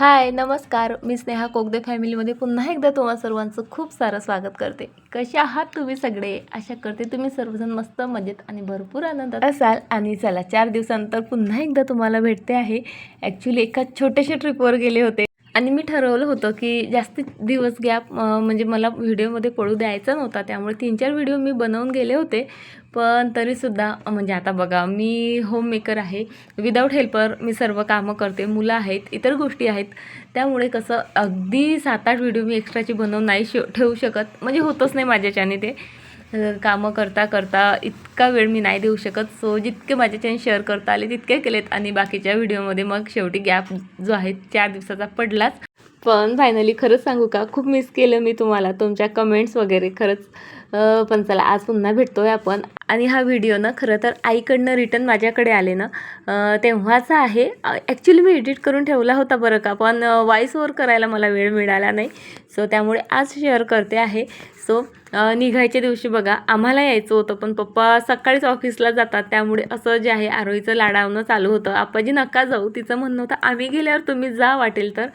हाय नमस्कार. मी स्नेहा कोगदे फॅमिलीमध्ये पुन्हा एकदा तुम्हा सर्वांचं खूप सारं स्वागत करते. कसे आहात तुम्ही सगळे? आशा करते तुम्ही सर्वजण मस्त मजेत आणि भरपूर आनंदात असाल. आणि चला चार दिवसानंतर पुन्हा एकदा तुम्हाला भेटते आहे. ॲक्च्युली एका छोट्याशा ट्रिपवर गेले होते. आणि मी ठरवलं होतं की जास्त दिवस गॅप म्हणजे मला व्हिडिओमध्ये पडू द्यायचा नव्हता त्यामुळे तीन चार व्हिडिओ मी बनवून गेले होते. पण तरीसुद्धा म्हणजे आता बघा मी होममेकर आहे. विदाऊट हेल्पर मी सर्व कामं करते. मुलं आहेत इतर गोष्टी आहेत. त्यामुळे कसं अगदी सात आठ व्हिडिओ मी एक्स्ट्राची बनवून नाही शे ठेवू शकत. म्हणजे होतच नाही माझ्याच्याने ते. कामं करता करता इतका वेळ मी नाही देऊ शकत. सो जितके माझ्याच्याने शेअर करता आले तितके केलेत. आणि बाकीच्या व्हिडिओमध्ये मग शेवटी गॅप जो आहे चार दिवसाचा पडलाच. पण फायनली खरंच सांगू का? खूप मिस केलं मी तुम्हाला. तुमच्या कमेंट्स वगैरे खरंच पण चला आज पुन्हा भेटतो आहे आपण. आणि हा व्हिडिओ ना खरं तर आईकडनं रिटर्न माझ्याकडे आले ना तेव्हाचा आहे. ॲक्च्युली मी एडिट करून ठेवला होता बरं का पण वॉईस ओवर करायला मला वेळ मिळाला नाही. सो त्यामुळे आज शेअर करते आहे. सो निघायच्या दिवशी बघा आम्हाला यायचं होतं पण पप्पा सकाळीच ऑफिसला जातात. त्यामुळे असं जे आहे आरोहीचं लाडावणं चालू होतं. आप्पाजी नका जाऊ. तिचं म्हणणं होतं आम्ही गेल्यावर तुम्ही जा वाटेल तर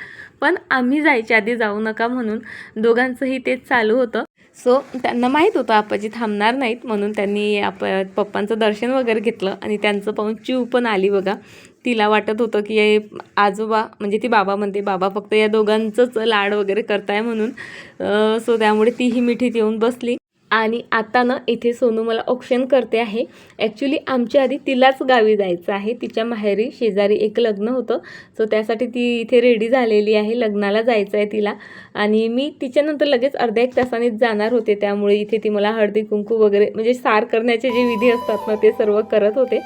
पण आम्ही जायच्या आधी जाऊ नका म्हणून. दोघांचंही तेच चालू होतं. सो त्यांना माहीत होतं आपाजी थांबणार नाहीत म्हणून त्यांनी आप पप्पांचं दर्शन वगैरे घेतलं आणि त्यांचं पाहून चिव पण आली बघा. तिला वाटत होतं की आजोबा म्हणजे ती बाबा म्हणते बाबा फक्त या दोघांचंच लाड वगैरे करताय म्हणून. सो त्यामुळे तीही मिठीत येऊन बसली. आणि आता ना इथे सोनू मला ऑप्शन करते आहे. ॲक्च्युली आमच्या आधी तिलाच गावी जायचं आहे. तिच्या माहेरी शेजारी एक लग्न होतं. सो त्यासाठी ती इथे रेडी झालेली आहे. लग्नाला जायचं आहे तिला. आणि मी तिच्यानंतर लगेच अर्ध्या एक तासानेच जाणार होते. त्यामुळे इथे ती मला हळदी कुंकू वगैरे म्हणजे सार करण्याचे जे विधी असतात ना ते सर्व करत होते.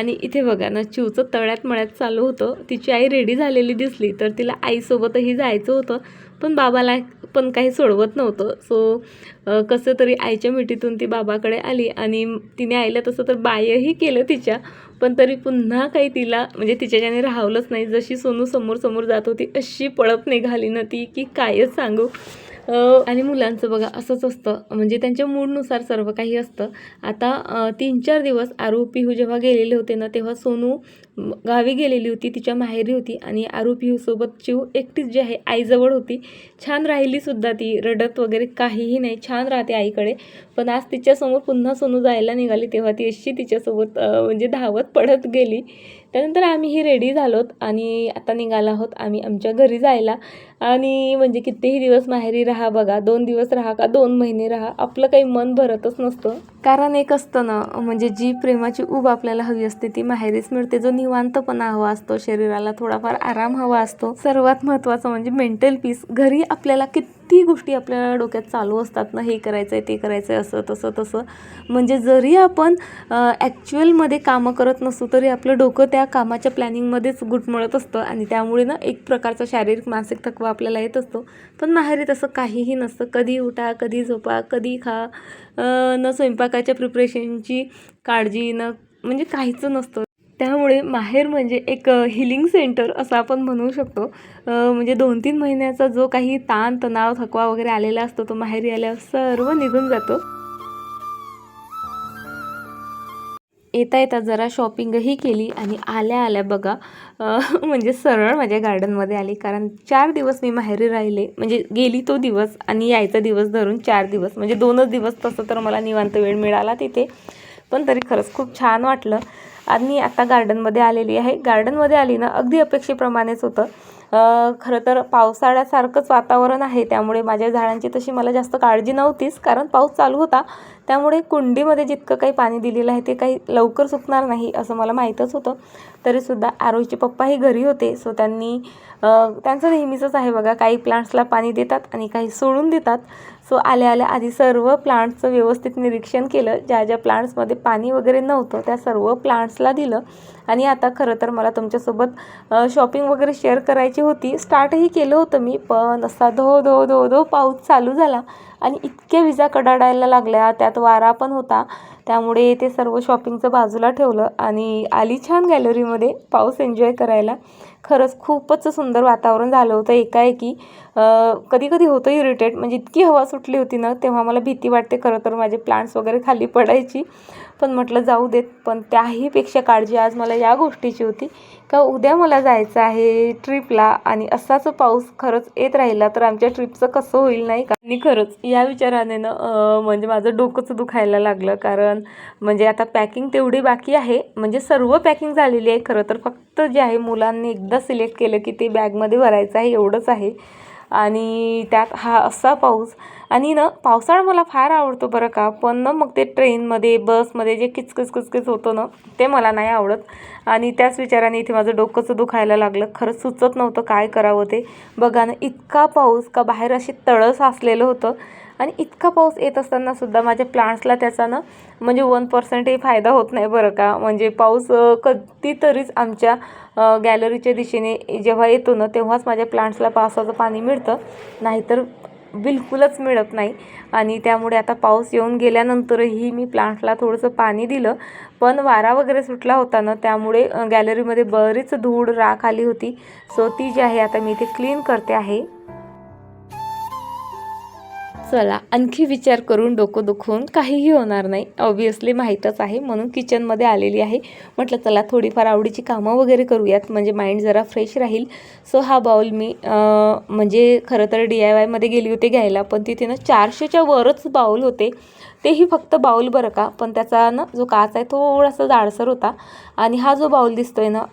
आणि इथे बघा ना चिवचं तळ्यात मळ्यात चालू होतं. तिची आई रेडी झालेली दिसली तर तिला आईसोबतही जायचं होतं. पण बाबाला पण काही सोडवत नव्हतं. सो कसं तरी आईच्या मिठीतून ती बाबाकडे आली आणि तिने आईला तसं तर बायही केलं तिच्या पण तरी पुन्हा काही तिला म्हणजे तिच्याच्याने राहवलंच नाही जशी सोनू समोर समोर जात होती अशी पळत निघाली ना ती की कायच सांगू? आणि मुलांचं बघा असंच असतं. म्हणजे त्यांच्या मूडनुसार सर्व काही असतं. आता तीन चार दिवस आरू पिहू जेव्हा गेलेले होते ना तेव्हा सोनू गावी गेलेली होती तिच्या माहेरी होती. आणि आरू पिहूसोबत चिव एकटीच जी आहे आईजवळ होती. छान राहिली सुद्धा ती रडत वगैरे काहीही नाही. छान राहते आईकडे. पण आज तिच्यासमोर पुन्हा सोनू जायला निघाली. तेव्हा ती अशी तिच्यासोबत म्हणजे धावत पडत गेली. त्यानंतर आम्हीही रेडी झालोत आणि आता निघाला आहोत. आम्ही आमच्या घरी जायला. आणि म्हणजे कितीही दिवस माहेरी राहा बघा दोन दिवस राहा का दोन महिने राहा आपलं काही मन भरतच नसतं. कारण एक असतं ना म्हणजे जी प्रेमाची ऊब आपल्याला हवी असते ती माहेरीच मिळते. जो निवांतपणा हवा असतो शरीराला थोडाफार आराम हवा असतो. सर्वात महत्त्वाचं म्हणजे मेंटल पीस घरी आपल्याला किती गोष्टी आपल्या डोक्यात चालू असतात ना हे करायचं आहे ते करायचं आहे असं तसं तसं. म्हणजे जरी आपण ॲक्च्युअलमध्ये कामं करत नसू तरी आपलं डोकं त्या कामाच्या प्लॅनिंगमध्येच गुटमळत असतं. आणि त्यामुळे ना एक प्रकारचा शारीरिक मानसिक थकवा आपल्याला येत असतो. पण माहेरी तसं काहीही नसतं. कधी उठा कधी झोपा कधी खा न स्वयंपाकाच्या प्रिपरेशनची काळजी न म्हणजे काहीच नसतं. त्यामुळे माहेर म्हणजे एक हिलिंग सेंटर असं आपण म्हणू शकतो. म्हणजे दोन तीन महिन्याचा जो काही ताण तणाव थकवा वगैरे आलेला असतो तो माहेरी आल्यावर सर्व निघून जातो. येता येता जरा शॉपिंगही केली आणि आल्या आल्या बघा म्हणजे सरळ माझ्या गार्डनमध्ये आली. कारण चार दिवस मी माहेरी राहिले. म्हणजे गेली तो दिवस आणि यायचा दिवस धरून चार दिवस. म्हणजे दोनच दिवस तसं तर मला निवांत वेळ मिळाला तिथे. पण तरी खरंच खूप छान वाटलं. आणि आता गार्डनमध्ये आलेली आहे. गार्डनमध्ये आली ना अगदी अपेक्षेप्रमाणेच होतं. खरं तर पावसाळ्यासारखंच वातावरण आहे. त्यामुळे माझ्या झाडांची तशी मला जास्त काळजी नव्हतीच. कारण पाऊस चालू होता. त्यामुळे कुंडीमध्ये जितकं काही पाणी दिलेलं आहे ते काही लवकर सुकणार नाही असं मला माहीतच होतं. तरीसुद्धा आरोहीचे पप्पाही घरी होते सो त्यांनी त्यांचं नेहमीचंच आहे बघा काही प्लांट्सला पाणी देतात आणि काही सोडून देतात. सो आल्या आल्या आधी सर्व प्लांट्सचं व्यवस्थित निरीक्षण केलं. ज्या ज्या प्लांट्समध्ये पाणी वगैरे नव्हतं त्या सर्व प्लांट्सला दिलं. आणि आता खरं तर मला तुमच्यासोबत शॉपिंग वगैरे शेअर करायची होती. स्टार्टही केलं होतं मी पण असा धो धो धो धो पाऊस चालू झाला. आणि इतक्या विजा कडाडायला लागल्या त्यात वारा पण होता. त्यामुळे ते सर्व शॉपिंगचं बाजूला ठेवलं आणि आली छान गॅलरीमध्ये पाऊस एन्जॉय करायला. खरंच खूपच सुंदर वातावरण झालं होतं एकाएकी. कधी कधी होतं इरिटेट म्हणजे इतकी हवा सुटली होती ना तेव्हा मला भीती वाटते खरं तर माझे प्लांट्स वगैरे खाली पडायची. पण म्हटलं जाऊ देत पण त्याहीपेक्षा काळजी आज मला या गोष्टीची होती. का उद्या मला जायचं आहे ट्रिपला? आणि असाच पाऊस खरंच येत राहिला तर आमच्या ट्रिपचं कसं होईल नाही का? आणि खरंच या विचाराने ना म्हणजे माझं डोकंच दुखायला लागलं. कारण म्हणजे आता पॅकिंग तेवढी बाकी आहे. म्हणजे सर्व पॅकिंग झालेली आहे खरं तर. फक्त जे आहे मुलांनी एकदा सिलेक्ट केलं की ते बॅगमध्ये भरायचं आहे एवढंच आहे. आणि त्यात हा असा पाऊस आणि ना पावसाळा मला फार आवडतो बरं का. पण ना मग ते ट्रेनमध्ये बसमध्ये जे किचकिच किचकिच होतं ना ते मला नाही आवडत. आणि त्याच विचाराने इथे माझं डोकंच दुखायला लागलं. खरंच सुचत नव्हतं काय करावं ते. बघा ना इतका पाऊस का बाहेर अशी तळं साचलेलं होतं. आणि इतका पाऊस येत असताना सुद्धा माझ्या प्लांट्सला त्याचा ना म्हणजे वन पर्सेंटही फायदा होत नाही बरं का. म्हणजे पाऊस कधीतरीच आमच्या गॅलरीच्या दिशेने जेव्हा येतो ना तेव्हाच माझ्या प्लांट्सला पावसाचं पाणी मिळतं. नाहीतर बिलकुलच मिळत नाही. आणि त्यामुळे आता पाऊस येऊन गेल्यानंतरही मी प्लांटला थोडंसं पाणी दिलं. पण वारा वगैरे सुटला होता ना त्यामुळे गॅलरीमध्ये बरीच धूळ राख आली होती. सो ती जी आहे आता मी इथे क्लीन करते आहे. चला आणखी विचार करून डोकं दुखवून काहीही होणार नाही. ऑब्वियसली माहीतच आहे म्हणून किचनमध्ये आलेली आहे. म्हटलं चला थोडीफार आवडीची कामं वगैरे करूयात. म्हणजे माइंड जरा फ्रेश राहील. सो हा बाऊल मी म्हणजे खरं तर डी आय वायमध्ये गेली होती घ्यायला पण तिथे ना चारशेच्या वरच बाऊल होते. तेही फक्त बाऊल बरं का? पण त्याचा ना जो काच आहे थोडासा जाडसर होता. आणि हा जो बाऊल आहे ना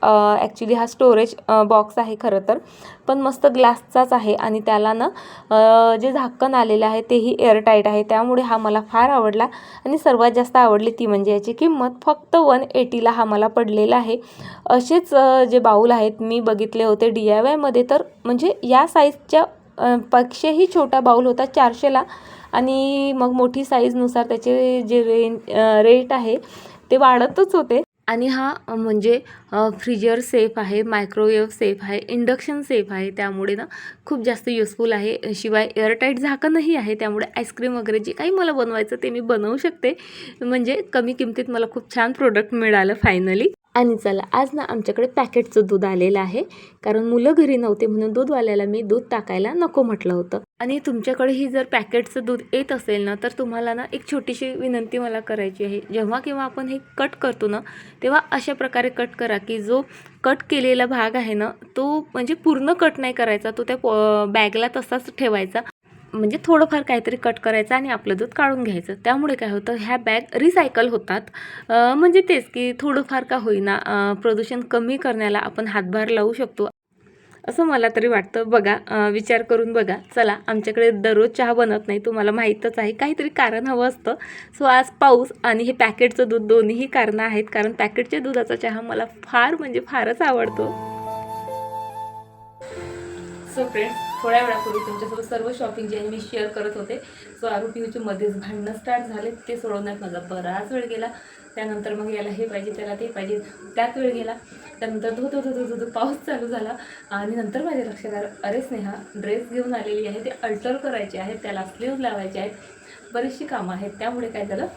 ॲक्च्युली हा स्टोरेज बॉक्स आहे खरं तर. पण मस्त ग्लासचाच आहे आणि त्याला ना जे झाकण आलेलं आहे तेही एअरटाईट आहे. त्यामुळे हा मला फार आवडला. आणि सर्वात जास्त आवडली ती म्हणजे याची किंमत फक्त वन एटीला हा मला पडलेला आहे. असेच जे बाऊल आहेत मी बघितले होते डी आय वायमध्ये तर म्हणजे या साईजच्या पक्षेही छोटा बाऊल होता चारशेला आणि मग मोठी साईजनुसार त्याचे जे रेन रेट आहे ते वाढतच होते. आणि हा म्हणजे फ्रीजर सेफ आहे मायक्रोवेव्ह सेफ आहे इंडक्शन सेफ आहे त्यामुळे ना खूप जास्त युजफुल आहे. शिवाय एअरटाईट झाकणही आहे त्यामुळे आईस्क्रीम वगैरे जे काही मला बनवायचं ते मी बनवू शकते. म्हणजे कमी किमतीत मला खूप छान प्रोडक्ट मिळालं फायनली आणि चला आज ना आमच्याकडे पॅकेटचं दूध आलेलं आहे. कारण मुलं घरी नव्हते म्हणून दूधवाल्याला मी दूध टाकायला नको म्हटलं होतं. आणि तुमच्याकडेही जर पॅकेटचं दूध येत असेल ना तर तुम्हाला ना एक छोटीशी विनंती मला करायची आहे. जेव्हा केव्हा आपण हे कट करतो ना तेव्हा अशा प्रकारे कट करा की जो कट केलेला भाग आहे ना तो म्हणजे पूर्ण कट नाही करायचा तो त्या बॅगला तसाच ठेवायचा. म्हणजे थोडंफार काहीतरी कट करायचं आणि आपलं दूध काढून घ्यायचं. त्यामुळे काय होतं ह्या बॅग रिसायकल होतात. म्हणजे तेच की थोडंफार का होईना प्रदूषण कमी करण्याला आपण हातभार लावू शकतो. असं मला तरी वाटतं. बघा विचार करून बघा. चला आमच्याकडे दररोज चहा बनत नाही तुम्हाला माहीतच आहे. काहीतरी कारण हवं असतं. सो आज पाऊस आणि हे पॅकेटचं दूध दोन्हीही कारणं आहेत. कारण पॅकेटच्या दुधाचा चहा मला फार म्हणजे फारच आवडतो. सो फ्रेंड्स थोड्या वेळापूर्वी तुमच्यासोबत सर्व शॉपिंग जे आहे मी शेअर करत होते. सो आरू पियूचे मध्येच भांडणं स्टार्ट झाले. ते सोडवण्यात माझा बराच वेळ गेला. त्यानंतर मग याला हे पाहिजे त्याला ते पाहिजे त्यात वेळ गेला. त्यानंतर धो धो धो धो पाऊस चालू झाला. आणि नंतर माझ्या लक्षात आलं अरे स्नेहा ड्रेस घेऊन आलेली आहे ते अल्टर करायचे आहेत त्याला स्लीव्ह लावायचे आहेत. बरीचशी कामं आहेत. त्यामुळे काय झालं?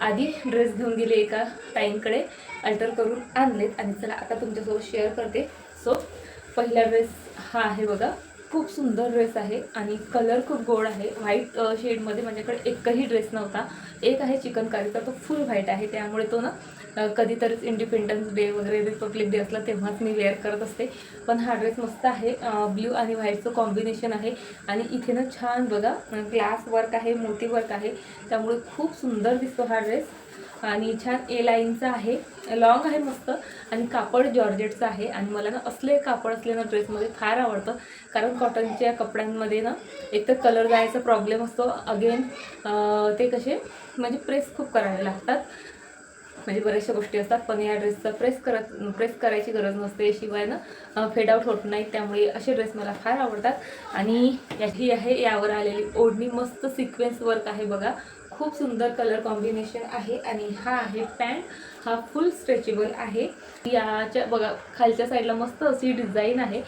आधी ड्रेस घेऊन गेले एका ताईंकडे अल्टर करून आणलेत. आणि चला आता तुमच्यासोबत शेअर करते. सो पहिला ड्रेस हा आहे बघा. खूप सुंदर ड्रेस आहे आणि कलर खूप गोड आहे. व्हाईट शेडमध्ये माझ्याकडे एकही ड्रेस नव्हता. एक आहे चिकनकारीचा तो फुल व्हाईट आहे. त्यामुळे तो ना कधीतरीच इंडिपेंडन्स डे वगैरे रिपब्लिक डे असला तेव्हाच मी वेअर करत असते. पण हा ड्रेस मस्त आहे. ब्ल्यू आणि व्हाईटचं कॉम्बिनेशन आहे. आणि इथे ना छान बघा ग्लास वर्क आहे मोती वर्क आहे. त्यामुळे खूप सुंदर दिसतो हा ड्रेस आणि छान ए लाईनचा आहे. लॉंग आहे मस्त. आणि कापड जॉर्जेटचं आहे. आणि मला ना असले कापड असले ना ड्रेसमध्ये फार आवडतं. कारण कॉटनच्या कपड्यांमध्ये ना एकतर कलर जायचा प्रॉब्लेम असतो. अगेन ते कसे म्हणजे प्रेस खूप करावे लागतात. म्हणजे बऱ्याचशा गोष्टी असतात. पण या ड्रेसचा प्रेस करत प्रेस करायची गरज नसते. शिवाय ना फेड आउट होत नाही त्यामुळे असे ड्रेस मला फार आवडतात. आणि याची आहे यावर आलेली ओढणी. मस्त सिक्वेन्स वर्क आहे बघा. खूप सुंदर कलर कॉम्बिनेशन आहे आणि हा आहे पॅन्ट हा फुल स्ट्रेचेबल आहे. याच्या बघा खालच्या साईडला मस्त अशी डिझाईन आहे.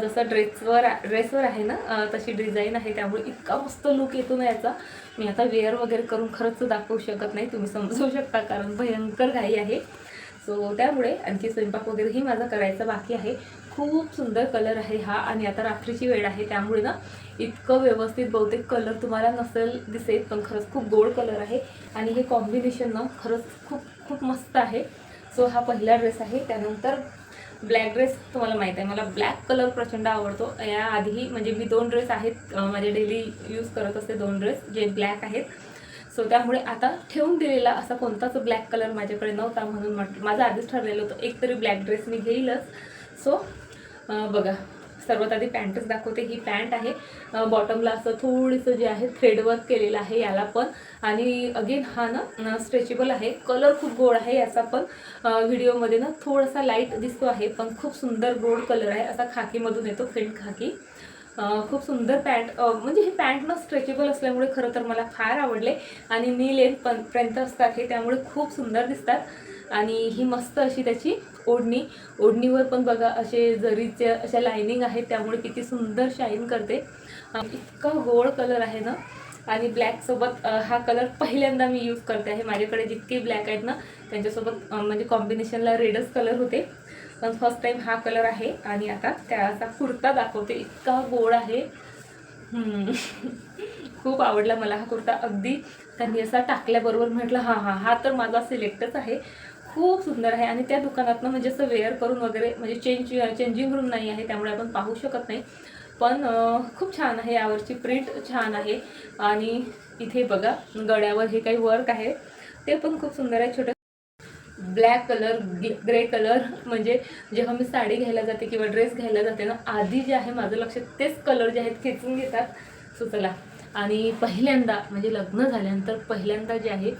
जसं ड्रेसवर ड्रेसवर आहे ना तशी डिझाईन आहे. त्यामुळे इतका मस्त लुक येतो ना याचा. मी आता वेअर वगैरे करून खरंच दाखवू शकत नाही. तुम्ही समजू शकता कारण भयंकर घाई आहे. सो त्यामुळे आणखी स्वयंपाक वगैरेही माझा करायचा बाकी आहे. खूप सुंदर कलर आहे हा. आणि आता रात्रीची वेळ आहे त्यामुळे ना इतकं व्यवस्थित बहुतेक कलर तुम्हाला नसेल दिसेल पण खरंच खूप गोड कलर आहे. आणि हे कॉम्बिनेशन ना खरंच खूप खूप मस्त आहे. सो हा पहिला ड्रेस आहे. त्यानंतर ब्लॅक ड्रेस तुम्हाला माहीत आहे. मला ब्लॅक कलर प्रचंड आवडतो. या आधीही म्हणजे मी दोन ड्रेस आहेत माझे डेली यूज करत असते दोन ड्रेस जे ब्लॅक आहेत. सो त्यामुळे आता ठेवून दिलेला असा कोणताच ब्लॅक कलर माझ्याकडे नव्हता म्हणून म्हटलं माझं आधीच ठरलेलं होतं एक तरी ब्लॅक ड्रेस मी घेईलच. सो बघा. सर्वात आधी पॅन्टच दाखवते. ही पॅन्ट आहे बॉटमला असं थोडंसं जे आहे थ्रेडवर्क केलेलं आहे याला पण. आणि अगेन हा ना स्ट्रेचेबल आहे. कलर खूप गोड आहे याचा पण. व्हिडिओमध्ये ना थोडासा लाइट दिसतो आहे पण खूप सुंदर गोड कलर आहे. असा खाकीमधून येतो फेंट खाकी. खूप सुंदर पॅन्ट म्हणजे हे पॅन्ट ना स्ट्रेचेबल असल्यामुळे खरं तर मला फार आवडले. आणि नी लेन पण पर्यंत असतात हे त्यामुळे खूप सुंदर दिसतात. आणि ही मस्त अशी त्याची ओढणी. ओढणीवर पण बघा असे जरीचे अशा लायनिंग आहेत त्यामुळे किती सुंदर शाईन करते. इतका गोड कलर आहे ना. आणि ब्लॅकसोबत हा कलर पहिल्यांदा मी यूज करते आहे. माझ्याकडे जितके ब्लॅक आहेत ना त्यांच्यासोबत म्हणजे कॉम्बिनेशनला रेडच कलर होते. पण फर्स्ट टाईम हा कलर आहे. आणि आता त्याचा कुर्ता दाखवते. इतका गोड आहे. खूप आवडला मला हा कुर्ता. अगदी त्यांनी असा टाकल्याबरोबर म्हटलं हां हां हा तर माझा सिलेक्टच आहे. खूप सुंदर आहे. आणि त्या दुकानातनं म्हणजे असं वेअर करून वगैरे म्हणजे चेंज चेंजिंग रूम नाही आहे त्यामुळे आपण पाहू शकत नाही. पण खूप छान आहे. यावरची प्रिंट छान आहे. आणि इथे बघा गळ्यावर हे काही वर्क आहे. ते पण खूप सुंदर आहे. छोटं ब्लॅक कलर ग्रे कलर म्हणजे जेव्हा मी साडी घ्यायला जाते किंवा ड्रेस घ्यायला जाते ना आधी जे आहे माझं लक्ष तेच कलर जे आहेत खेचून घेतात. सुचला आणि पहिल्यांदा म्हणजे लग्न झाल्यानंतर पहिल्यांदा जे आहे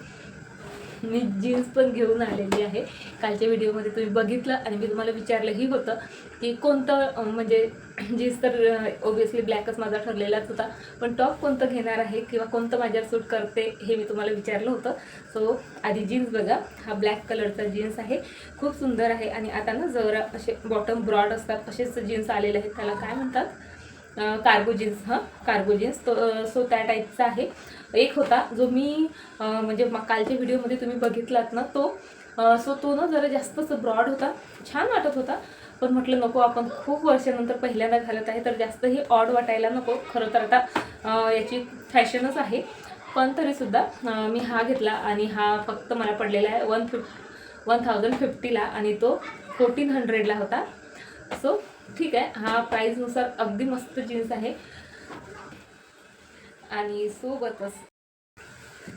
मी जीन्स पण घेऊन आलेली आहे. कालच्या व्हिडिओमध्ये तुम्ही बघितलं आणि मी तुम्हाला विचारलंही होतं की कोणतं म्हणजे जीन्स तर ओबियसली ब्लॅकच माझा ठरलेलाच होता. पण टॉप कोणतं घेणार आहे किंवा कोणतं माझ्यावर सूट करते हे मी तुम्हाला विचारलं होतं. सो आधी जीन्स बघा. हा ब्लॅक कलरचा जीन्स आहे. खूप सुंदर आहे आणि आता ना जरा असे बॉटम ब्रॉड असतात. असेच जीन्स आलेले आहेत. त्याला काय म्हणतात? कार्गो जीन्स हां? कार्गो जीन्स तो सो त्या टाईपचा आहे. एक होता जो मी म्हणजे कालच्या व्हिडिओमध्ये तुम्ही बघितलात ना तो. सो तो ना जरा जास्तच ब्रॉड होता. छान वाटत होता. पण म्हटलं नको आपण खूप वर्षानंतर पहिल्यांदा घालत आहे तर जास्तही ऑड वाटायला नको. खरं तर आता याची फॅशनच आहे. पण तरीसुद्धा मी हा घेतला आणि हा फक्त मला पडलेला आहे वन फिफ वन थाउजंड फिफ्टीला आणि तो फोर्टीन हंड्रेडला होता. सो ठीक आहे हा प्राईजनुसार अगदी मस्त जीन्स आहे. आणि सोबतच.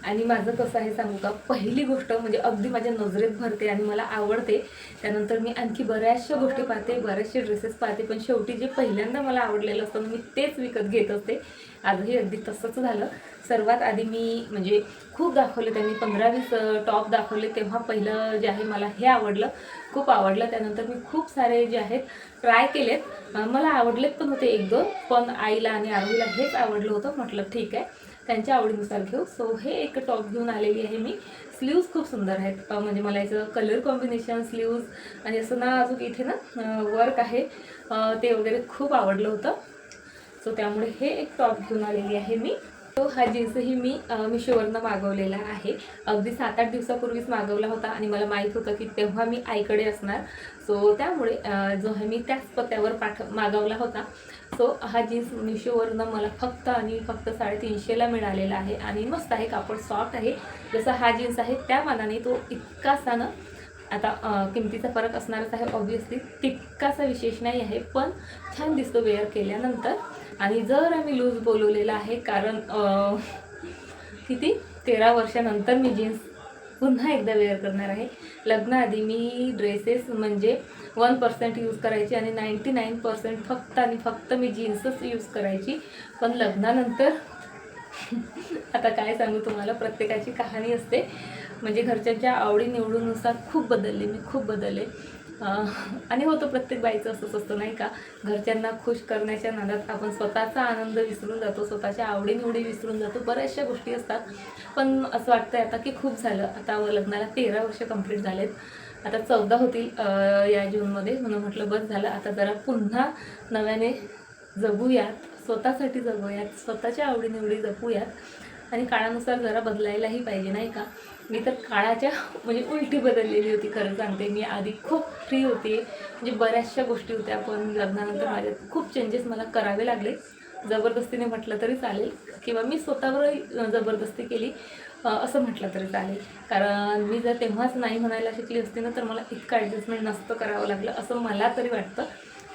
आणि माझं कसं आहे सांगू का? पहिली गोष्ट म्हणजे अगदी माझ्या नजरेत भरते आणि मला आवडते. त्यानंतर मी आणखी बऱ्याचशा गोष्टी पाहते बऱ्याचशे ड्रेसेस पाहते पण शेवटी जे पहिल्यांदा मला आवडलेलं असतं मी तेच विकत घेत असते. आजही अगदी तसंच झालं. सर्वात आधी मी म्हणजे खूप दाखवले त्यांनी पंधरा वीस टॉप दाखवले तेव्हा पहिलं जे आहे मला हे आवडलं. खूप आवडलं. त्यानंतर मी खूप सारे जे आहेत ट्राय केलेत. मला आवडलेत पण होते एक दोन पण आईला आणि आरोहीला हेच आवडलं होतं. म्हटलं ठीक आहे त्यांच्या आवडीनुसार घेऊ. सो हे एक टॉप घेऊन आलेली आहे मी. स्लीव्ज खूप सुंदर आहेत. म्हणजे मला याचं कलर कॉम्बिनेशन स्लीव्ज आणि असं ना अजून इथे ना वर्क आहे. ते वगैरे खूप आवडलं होतं. सो त्यामुळे हे एक टॉप घेऊन आलेली आहे मी. तो हा जीन्सही मी मिशोवरनं मागवलेला आहे. अगदी सात आठ दिवसापूर्वीच मागवला होता आणि मला माहीत होतं की तेव्हा मी आईकडे असणार. सो त्यामुळे जो आहे मी त्याच पत्त्यावर पाठ मागवला होता. सो हा जीन्स मिशोवरनं मला फक्त आणि फक्त साडेतीनशेला मिळालेला आहे आणि मस्त आहे कापड सॉफ्ट आहे. जसा हा जीन्स आहे त्या मानाने तो इतकासा ना आता किमतीचा फरक असणारच आहे ऑब्विसली तितकासा विशेष नाही आहे पण छान दिसतो वेअर केल्यानंतर. आणि जर आम्ही लूज बोलवलेला आहे कारण किती? तेरा वर्षानंतर मी जीन्स पुन्हा एकदा वेअर करणार आहे. लग्नाआधी मी ड्रेसेस म्हणजे वन पर्सेंट यूज करायची आणि नाईंटी नाईन पर्सेंट फक्त आणि फक्त मी जीन्सच यूज करायची. पण लग्नानंतर आता काय सांगू तुम्हाला? प्रत्येकाची कहाणी असते. म्हणजे घरच्यांच्या आवडीनिवडीनुसार खूप बदलले मी खूप बदलले. आणि होतो प्रत्येक बाईचं असंच असतं नाही का? घरच्यांना खुश करण्याच्या नादात आपण स्वतःचा आनंद विसरून जातो स्वतःच्या आवडीनिवडी विसरून जातो बऱ्याचशा गोष्टी असतात. पण असं वाटतंय आता की खूप झालं. आता लग्नाला तेरा वर्ष कंप्लीट झालेत. आता चौदा होतील या जूनमध्ये. म्हणून म्हटलं बस झालं. आता जरा पुन्हा नव्याने जगूयात. स्वतःसाठी जगूयात. स्वतःच्या आवडीनिवडी जपूयात आणि काळानुसार जरा बदलायलाही पाहिजे नाही का? मी तर काळाच्या म्हणजे उलटी बदललेली होती खरं सांगते. मी आधी खूप फ्री होती. म्हणजे बऱ्याचशा गोष्टी होत्या पण लग्नानंतर माझ्यात खूप चेंजेस मला करावे लागले. जबरदस्तीने म्हटलं तरी चालेल किंवा मी स्वतःवरही जबरदस्ती केली असं म्हटलं तरी चालेल. कारण मी जर तेव्हाच नाही म्हणायला शिकली असती ना तर मला इतकं ॲडजस्टमेंट नसतं करावं लागलं असं मला तरी वाटतं.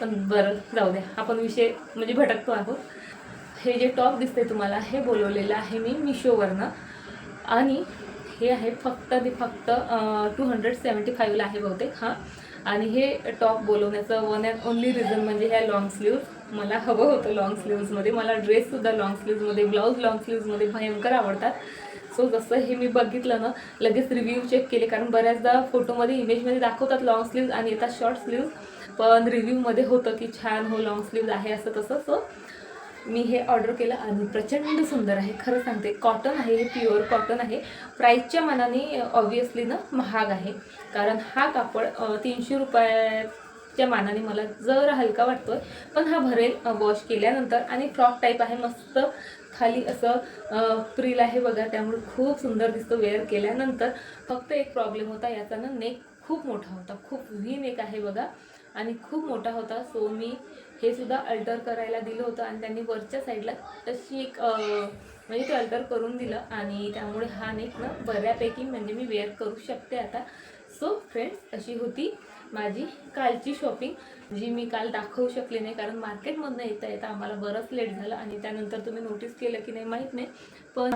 पण बरं जाऊ द्या. आपण विषय म्हणजे भटकतो आहोत. हे जे टॉप दिसते तुम्हाला हे बोलवलेलं आहे मी मिशोवरनं. आणि हे आहे फक्त ते फक्त टू हंड्रेड सेवन्टी फाईव्हला आहे बहुतेक हां. आणि हे टॉप बोलवण्याचं वन अँड ओनली रिझन म्हणजे ह्या लॉंग स्लीव्ज मला हवं होतं लॉंग स्लीव्जमध्ये मला ड्रेससुद्धा लॉंग स्लीव्जमध्ये ब्लाऊज लॉंग स्लीव्जमध्ये भयंकर आवडतात. सो जसं हे मी बघितलं ना लगेच रिव्ह्यू चेक केले कारण बऱ्याचदा फोटोमध्ये इमेजमध्ये दाखवतात लॉंग स्लीव्ज आणि येतात शॉर्ट स्लीव्ज पण रिव्ह्यूमध्ये होतं की छान हो लॉंग स्लीव्ज आहे असं तसं. सो मी हे ऑर्डर केलं आणि प्रचंड सुंदर आहे. खरं सांगते कॉटन आहे हे प्युअर कॉटन आहे. प्राईसच्या मनाने ऑब्वियसली ना महाग आहे. कारण हा कापड तीनशे रुपयाच्या मानाने मला जरा हलका वाटतोय पण हा भरेल वॉश केल्यानंतर. आणि फ्रॉक टाईप आहे मस्त. खाली असं प्रिल आहे बघा त्यामुळे खूप सुंदर दिसतो वेअर केल्यानंतर. फक्त एक प्रॉब्लेम होता याचा ना नेक खूप मोठा होता. खूप व्ही नेक आहे बघा. आणि खूप मोठा होता. सो मी हे सुद्धा अल्टर करायला दिलं होतं आणि त्यांनी वरच्या साईडला तशी एक म्हणजे ते अल्टर करून दिलं आणि त्यामुळे हा नेक ना बऱ्यापैकी म्हणजे मी वेअर करू शकते आता. सो फ्रेंड्स अशी होती माझी कालची शॉपिंग जी मी काल दाखवू शकले नाही कारण मार्केटमधनं येता येता आम्हाला बरंच लेट झालं आणि त्यानंतर तुम्ही नोटीस केलं की नाही माहीत नाही. पण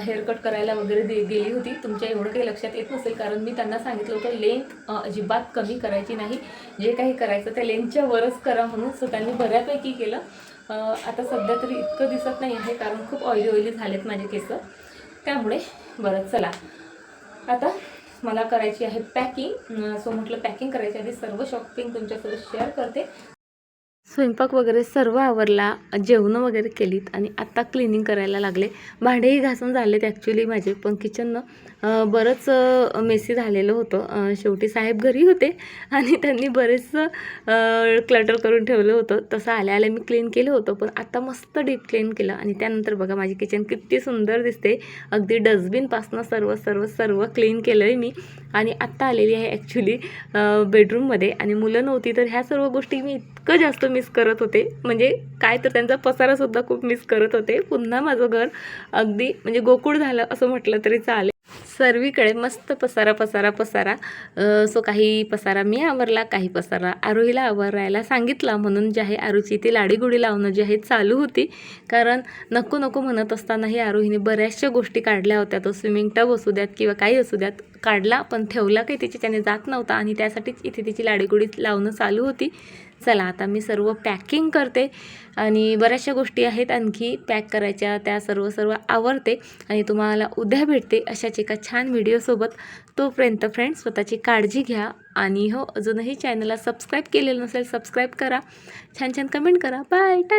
हेअरकट करायला वगैरे दे गेली होती. तुमच्या एवढं काही लक्षात येत नसेल कारण मी त्यांना सांगितलं होतं लेंथ अजिबात कमी करायची नाही. जे काही करायचं त्या लेंथच्या वरच करा म्हणून. सो त्यांनी बऱ्यापैकी केलं. आता सध्या तरी इतकं दिसत नाही आहे कारण खूप ऑइली ऑइली झालेत माझे केस. त्यामुळे बरं चला. आता मला करायची आहे पॅकिंग सो म्हटलं पॅकिंग करायची आधी सर्व शॉपिंग तुमच्यासोबत शेअर करते. स्वयंपाक वगैरे सर्व आवरला जेवणं वगैरे केलीत आणि आत्ता क्लिनिंग करायला लागले. भांडेही घासून झालेत ॲक्च्युली माझे पण किचननं बरंच मेसी झालेलं होतं. शेवटी साहेब घरी होते आणि त्यांनी बरेचसं क्लटर करून ठेवलं होतं. तसं आल्या आल्या मी क्लीन केलं होतं पण आत्ता मस्त डीप क्लीन केलं. आणि त्यानंतर बघा माझी किचन किती सुंदर दिसते. अगदी डस्टबिनपासनं सर्व सर्व सर्व क्लीन केलं आहे मी. आणि आत्ता आलेली आहे ॲक्च्युली बेडरूममध्ये आणि मुलं नव्हती तर ह्या सर्व गोष्टी मी इतकं जास्त मिस करत होते. म्हणजे काय तर त्यांचा पसारासुद्धा खूप मिस करत होते. पुन्हा माझं घर अगदी म्हणजे गोकुळ झालं असं म्हटलं तरी चालेल. सर्वीकडे मस्त पसारा पसारा पसारा. सो काही पसारा मी आवरला काही पसारा आरोहीला आवरायला सांगितला. म्हणून जे आहे आरूची ती लाडीगुडी लावणं जी आहे चालू होती. कारण नको नको म्हणत असतानाही आरोहीने बऱ्याचशा गोष्टी काढल्या होत्या. तो स्विमिंग टब असू द्यात किंवा काही असू द्यात काढला. पण ठेवला काही तिची त्याने जात नव्हता. आणि त्यासाठीच इथे तिची लाडीगुडी लावणं चालू होती. चला आता मी सर्व पॅकिंग करते आणि बऱ्याचशा गोष्टी आहेत आणखी पॅक करायच्या त्या सर्व सर्व आवडते आणि तुम्हाला उद्या भेटते अशाच एका छान व्हिडिओसोबत तोपर्यंत फ्रेंड्स स्वतःची काळजी घ्या आणि हो अजूनही चॅनलला सबस्क्राईब केलेलं नसेल सबस्क्राईब करा. छान छान कमेंट करा. बाय टा